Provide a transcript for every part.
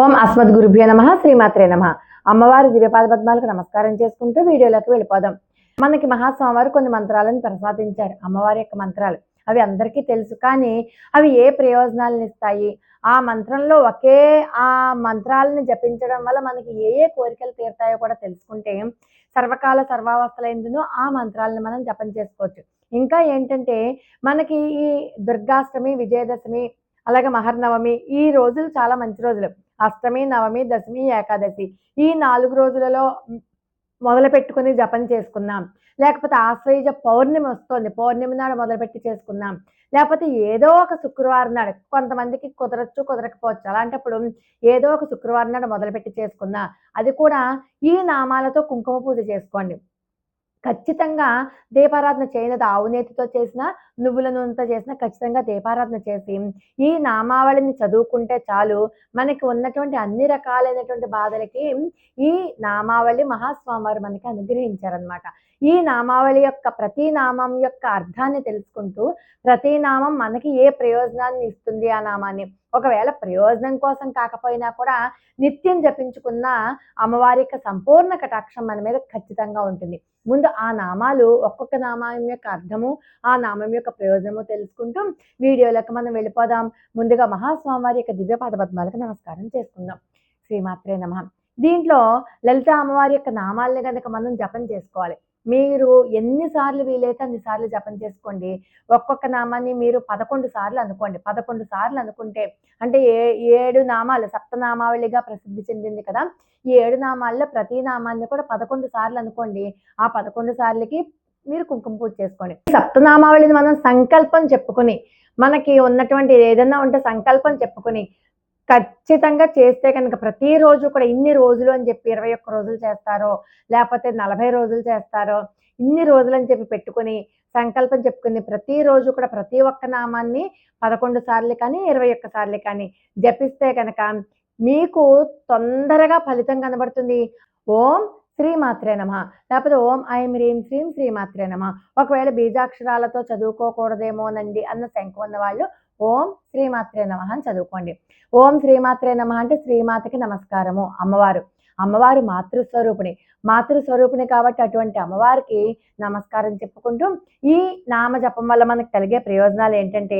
ఓం అస్మద్ గురుభ్యో నమ శ్రీమాత్రే నమ. అమ్మవారి దివ్యపాద పద్మాలకు నమస్కారం చేసుకుంటూ వీడియోలోకి వెళ్ళిపోదాం. మనకి మహాస్వామివారు కొన్ని మంత్రాలను ప్రసాదించారు. అమ్మవారి యొక్క మంత్రాలు. అవి అందరికీ తెలుసు కానీ అవి ఏ ప్రయోజనాలను ఇస్తాయి? ఆ మంత్రంలో ఒకే ఆ మంత్రాలను జపించడం వల్ల మనకి ఏ ఏ కోరికలు తీరుతాయో కూడా తెలుసుకుంటే సర్వకాల సర్వావస్థలైందునో ఆ మంత్రాలను మనం జపం చేసుకోవచ్చు. ఇంకా ఏంటంటే మనకి ఈ దుర్గాష్టమి విజయదశమి అలాగే మహర్నవమి ఈ రోజులు చాలా మంచి రోజులు. అష్టమి నవమి దశమి ఏకాదశి ఈ నాలుగు రోజులలో మొదలు పెట్టుకుని జపం చేసుకుందాం లేకపోతే ఆశ్వయుజ పౌర్ణమి వస్తుంది. పౌర్ణమి నాడు మొదలుపెట్టి చేసుకుందాం లేకపోతే ఏదో ఒక శుక్రవారం నాడు కొంతమందికి కుదరచ్చు కుదరకపోవచ్చు. అలాంటప్పుడు ఏదో ఒక శుక్రవారం నాడు మొదలుపెట్టి చేసుకుందాం అది కూడా ఈ నామాలతో కుంకుమ పూజ చేసుకోండి. ఖచ్చితంగా దీపారాధన చేయనది ఆవునేతితో చేసినా చేసిన నువ్వుల నూనెతో చేసిన ఖచ్చితంగా దీపారాధన చేసి ఈ నామావళిని చదువుకుంటే చాలు. మనకి ఉన్నటువంటి అన్ని రకాలైనటువంటి బాధలకి ఈ నామావళి మహాస్వామివారు మనకి అనుగ్రహించారనమాట ఈ నామావళి యొక్క ప్రతి నామం యొక్క అర్థాన్ని తెలుసుకుంటూ ప్రతి నామం మనకి ఏ ప్రయోజనాన్ని ఇస్తుంది ఆ నామాన్ని. ఒకవేళ ప్రయోజనం కోసం కాకపోయినా కూడా నిత్యం జపించుకున్న అమ్మవారి యొక్క సంపూర్ణ కటాక్షం మన మీద ఖచ్చితంగా ఉంటుంది. ముందు ఆ నామాలు ఒక్కొక్క నామం యొక్క అర్థము ఆ నామం యొక్క ప్రయోజనము తెలుసుకుంటూ. వీడియోలకు మనం వెళ్ళిపోదాం. ముందుగా మహాస్వామివారి యొక్క దివ్యపాద పద్మాలకు నమస్కారం చేసుకుందాం. శ్రీమాత్రే నమ. దీంట్లో లలిత అమ్మవారి యొక్క నామాలని కనుక మనం జపం చేసుకోవాలి. మీరు ఎన్నిసార్లు వీలైతే అన్నిసార్లు జపం చేసుకోండి. ఒక్కొక్క నామాన్ని మీరు పదకొండు సార్లు అనుకోండి. పదకొండు సార్లు అనుకుంటే అంటే ఏ ఏడు నామాలు సప్తనామావళిగా ప్రసిద్ధి చెందింది కదా. ఈ ఏడు నామాల్లో ప్రతి నామాన్ని కూడా పదకొండు సార్లు అనుకోండి. ఆ పదకొండు సార్లకి మీరు కుంకుమ పూజ చేసుకోండి. సప్తనామావళిని మనం సంకల్పం చెప్పుకుని మనకి ఉన్నటువంటి ఏదన్నా ఉంటే సంకల్పం చెప్పుకుని ఖచ్చితంగా చేస్తే కనుక ప్రతిరోజు కూడా ఇన్ని రోజులు అని చెప్పి ఇరవై ఒక్క రోజులు చేస్తారో లేకపోతే నలభై రోజులు చేస్తారో ఇన్ని రోజులు అని చెప్పి పెట్టుకుని సంకల్పం చెప్పుకుని ప్రతిరోజు కూడా ప్రతి ఒక్క నామాన్ని పదకొండు సార్లు కానీ ఇరవై ఒక్క సార్లు కానీ జపిస్తే కనుక మీకు తొందరగా ఫలితం కనబడుతుంది. ఓం శ్రీమాత్రే నమ. లేకపోతే ఓం ఐం హ్రీం శ్రీం శ్రీమాత్రే నమ. ఒకవేళ బీజాక్షరాలతో చదువుకోకూడదేమోనండి అన్న శంకు ఉన్న వాళ్ళు ఓం శ్రీమాత్రే నమ అని చదువుకోండి. ఓం శ్రీమాత్రే నమ అంటే శ్రీమాతకి నమస్కారము. అమ్మవారు అమ్మవారు మాతృస్వరూపిణి మాతృస్వరూపిణి కాబట్టి అటువంటి అమ్మవారికి నమస్కారం చెప్పుకుంటూ ఈ నామ జపం వల్ల మనకు కలిగే ప్రయోజనాలు ఏంటంటే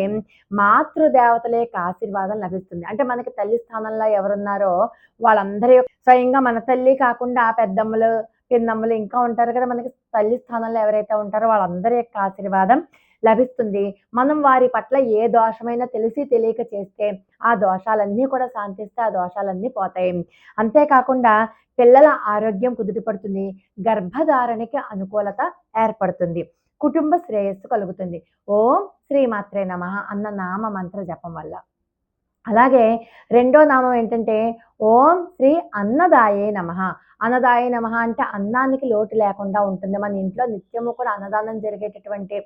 మాతృదేవతల యొక్క ఆశీర్వాదం లభిస్తుంది. అంటే మనకి తల్లి స్థానంలో ఎవరున్నారో వాళ్ళందరి స్వయంగా మన తల్లి కాకుండా పెద్దమ్మలు పిన్నమ్మలు ఇంకా ఉంటారు కదా మనకి తల్లి స్థానంలో ఎవరైతే ఉంటారో వాళ్ళందరి యొక్క ఆశీర్వాదం లభిస్తుంది. మనం వారి పట్ల ఏ దోషమైనా తెలిసి తెలియక చేస్తే ఆ దోషాలన్నీ కూడా శాంతిస్తే ఆ దోషాలన్నీ పోతాయి. అంతేకాకుండా పిల్లల ఆరోగ్యం కుదుటపడుతుంది. గర్భధారణకి అనుకూలత ఏర్పడుతుంది. కుటుంబ శ్రేయస్సు కలుగుతుంది. ఓం శ్రీమాత్రే నమ అన్న నామ మంత్ర జపం వల్ల. అలాగే రెండో నామం ఏంటంటే ఓం శ్రీ అన్నదాయే నమ. అన్నదాయ నమ అంటే అన్నానికి లోటు లేకుండా ఉంటుంది. మన ఇంట్లో నిత్యము కూడా అన్నదానం జరిగేటటువంటి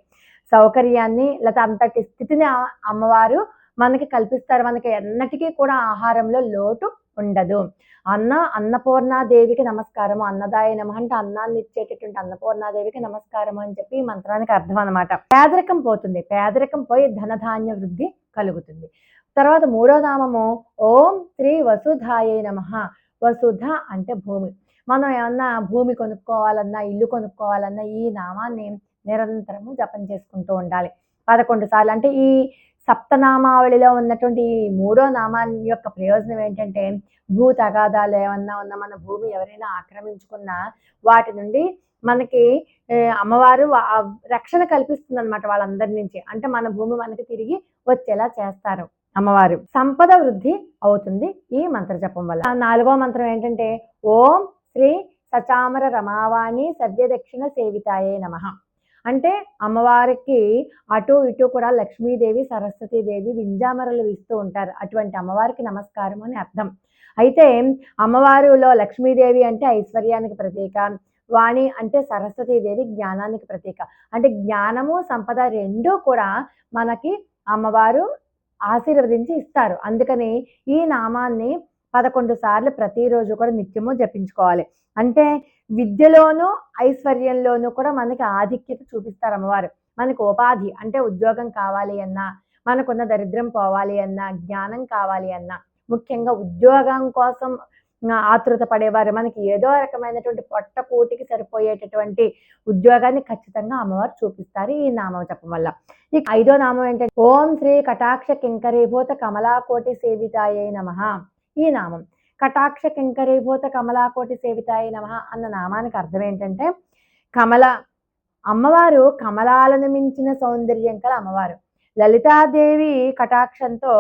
సౌకర్యాన్ని లేదా అంతటి స్థితిని అమ్మవారు మనకి కల్పిస్తారు. మనకి ఎన్నటికీ కూడా ఆహారంలో లోటు ఉండదు. అన్న అన్నపూర్ణాదేవికి నమస్కారము. అన్నదాయ నమ అంటే అన్నాన్ని ఇచ్చేటటువంటి అన్నపూర్ణాదేవికి నమస్కారం అని చెప్పి ఈ మంత్రానికి అర్థం అనమాట పేదరికం పోతుంది. పేదరికం పోయి ధనధాన్య వృద్ధి కలుగుతుంది. తర్వాత మూడో నామము ఓం శ్రీ వసుధాయే నమ. వసుధ అంటే భూమి. మనం ఏమన్నా భూమి కొనుక్కోవాలన్నా ఇల్లు కొనుక్కోవాలన్నా ఈ నామాన్ని నిరంతరము జపం చేసుకుంటూ ఉండాలి. పదకొండు సార్లు అంటే ఈ సప్తనామావళిలో ఉన్నటువంటి ఈ మూడో నామాన్ని యొక్క ప్రయోజనం ఏంటంటే భూ తగాదాలు ఏమన్నా ఉన్న మన భూమి ఎవరైనా ఆక్రమించుకున్నా వాటి నుండి మనకి అమ్మవారు రక్షణ కల్పిస్తుంది అనమాట వాళ్ళందరి నుంచి. అంటే మన భూమి మనకి తిరిగి వచ్చేలా చేస్తారు. అమ్మవారు. సంపద వృద్ధి అవుతుంది ఈ మంత్ర జపం వల్ల. నాలుగో మంత్రం ఏంటంటే ఓం శ్రీ సచామర రమావాణి సవ్యదక్షిణ సేవితాయే నమ. అంటే అమ్మవారికి అటు ఇటు కూడా లక్ష్మీదేవి సరస్వతీదేవి వింజామరలు ఇస్తూ ఉంటారు. అటువంటి అమ్మవారికి నమస్కారం అని అర్థం. అయితే అమ్మవారిలో లక్ష్మీదేవి అంటే ఐశ్వర్యానికి ప్రతీక వాణి అంటే సరస్వతీదేవి జ్ఞానానికి ప్రతీక. అంటే జ్ఞానము సంపద రెండూ కూడా మనకి అమ్మవారు ఆశీర్వదించి ఇస్తారు. అందుకని ఈ నామాన్ని పదకొండు సార్లు ప్రతిరోజు కూడా నిత్యము జపించుకోవాలి. అంటే విద్యలోనూ ఐశ్వర్యంలోనూ కూడా మనకి ఆధిక్యత చూపిస్తారు అమ్మవారు. మనకు ఉపాధి అంటే ఉద్యోగం కావాలి అన్నా మనకున్న దరిద్రం పోవాలి అన్నా జ్ఞానం కావాలి అన్నా ముఖ్యంగా ఉద్యోగం కోసం ఆతృత పడేవారు. మనకి ఏదో రకమైనటువంటి పొట్ట కూటికి సరిపోయేటటువంటి ఉద్యోగాన్ని ఖచ్చితంగా అమ్మవారు చూపిస్తారు ఈ నామం చెప్పడం వల్ల. ఇక ఐదో నామం ఏంటంటే ఓం శ్రీ కటాక్ష కింకరీభూత కమలాకోటి సేవితాయే నమ ఈ నామం. కటాక్ష కింకరీభూత కమలాకోటి సేవితాయి నమ అన్న నామానికి అర్థం ఏంటంటే కమల అమ్మవారు కమలాలను మించిన సౌందర్యం కల అమ్మవారు. లలితాదేవి కటాక్షంతో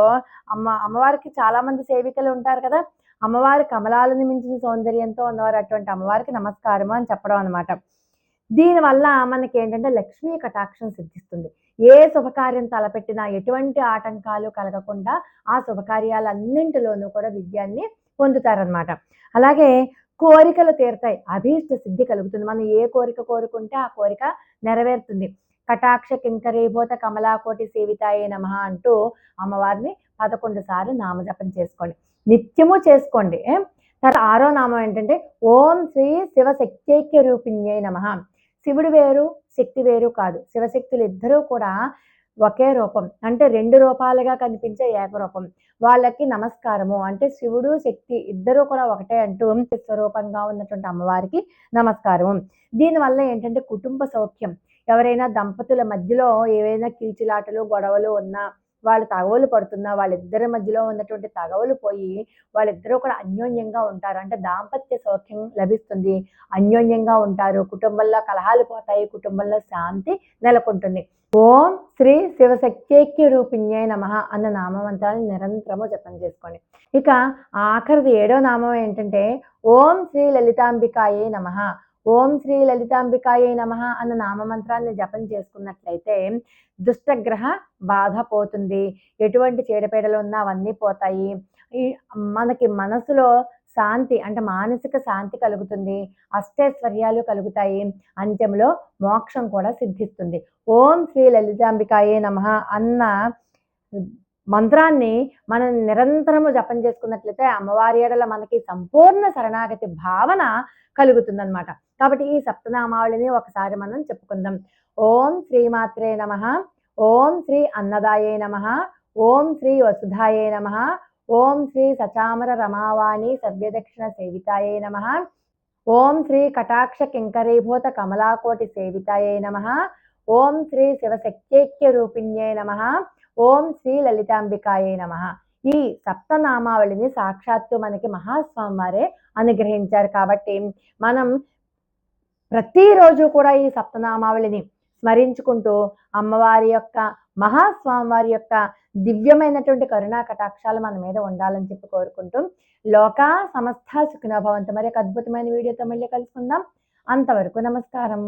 అమ్మ అమ్మవారికి చాలా మంది సేవికలు ఉంటారు కదా అమ్మవారి కమలాలను మించిన సౌందర్యంతో ఉన్నవారు అటువంటి అమ్మవారికి నమస్కారము అని చెప్పడం అనమాట దీనివల్ల మనకి ఏంటంటే లక్ష్మీ కటాక్షం సిద్ధిస్తుంది. ఏ శుభకార్యం తలపెట్టినా ఎటువంటి ఆటంకాలు కలగకుండా ఆ శుభకార్యాలన్నింటిలోనూ కూడా విజయాన్ని పొందుతారనమాట అలాగే కోరికలు తీరుతాయి. అభీష్ట సిద్ధి కలుగుతుంది. మనం ఏ కోరిక కోరుకుంటే ఆ కోరిక నెరవేరుతుంది. కటాక్ష కింకరీభూత కమలాకోటి సేవితాయే నమ అంటూ అమ్మవారిని పదకొండు సార్లు నామజపం చేసుకోండి. నిత్యము చేసుకోండి. తర్వాత ఆరో నామం ఏంటంటే ఓం శ్రీ శివశక్తైక్య రూపిణ్యై నమ. శివుడు వేరు శక్తి వేరు కాదు. శివశక్తులు ఇద్దరూ కూడా ఒకే రూపం. అంటే రెండు రూపాలుగా కనిపించే ఏకరూపం వాళ్ళకి నమస్కారము. అంటే శివుడు శక్తి ఇద్దరూ కూడా ఒకటే అంటూ స్వరూపంగా ఉన్నటువంటి అమ్మవారికి నమస్కారం దీనివల్ల ఏంటంటే కుటుంబ సౌఖ్యం. ఎవరైనా దంపతుల మధ్యలో ఏవైనా కీచులాటలు గొడవలు ఉన్నా వాళ్ళు తగవలు పడుతున్నా వాళ్ళిద్దరి మధ్యలో ఉన్నటువంటి తగవలు పోయి వాళ్ళిద్దరూ కూడా అన్యోన్యంగా ఉంటారు. అంటే దాంపత్య సౌఖ్యం లభిస్తుంది. అన్యోన్యంగా ఉంటారు. కుటుంబంలో కలహాలు పోతాయి. కుటుంబంలో శాంతి నెలకొంటుంది. ఓం శ్రీ శివశక్త్యైక్య రూపిణ్యే నమ అన్న నామమంత్రాన్ని నిరంతరము జపం చేసుకోండి. ఇక ఆఖరిది ఏడో నామం ఏంటంటే ఓం శ్రీ లలితాంబికాయే నమ. ఓం శ్రీ లలితాంబికాయే నమ అన్న నామమంత్రాన్ని జపం చేసుకున్నట్లయితే దుష్టగ్రహ బాధ పోతుంది ఎటువంటి చీడపీడలు ఉన్నా అవన్నీ పోతాయి. ఈ మనకి మనసులో శాంతి అంటే మానసిక శాంతి కలుగుతుంది. అష్టైశ్వర్యాలు కలుగుతాయి. అంత్యంలో మోక్షం కూడా సిద్ధిస్తుంది. ఓం శ్రీ లలితాంబికాయే నమ అన్న మంత్రాన్ని మనం నిరంతరము జపం చేసుకున్నట్లయితే అమ్మవారి ఏడల మనకి సంపూర్ణ శరణాగతి భావన కలుగుతుందన్నమాట. కాబట్టి ఈ సప్తనామావళిని ఒకసారి మనం చెప్పుకుందాం. ఓం శ్రీమాత్రే నమ. ఓం శ్రీ అన్నదాయే నమ. ఓం శ్రీ వసుధాయే నమ. ఓం శ్రీ సచామర రమావాణి సవ్యదక్షిణ సేవితాయే నమ. ఓం శ్రీ కటాక్ష కింకరీభూత కమలాకోటి సేవితాయే నమ. ఓం శ్రీ శివశక్త్యైక్య రూపిణ్యే నమ. ఓం శ్రీ లలితాంబికాయే నమ. ఈ సప్తనామావళిని సాక్షాత్తు మనకి మహాస్వామి వారే అనుగ్రహించారు కాబట్టి మనం ప్రతిరోజు కూడా ఈ సప్తనామావళిని స్మరించుకుంటూ అమ్మవారి యొక్క మహాస్వామి వారి యొక్క దివ్యమైనటువంటి కరుణా కటాక్షాలు మన మీద ఉండాలని చెప్పి కోరుకుంటూ లోకా సమస్త సుఖినోభవంతో మరి ఒక అద్భుతమైన వీడియోతో మళ్ళీ కలుసుకుందాం. అంతవరకు నమస్కారం.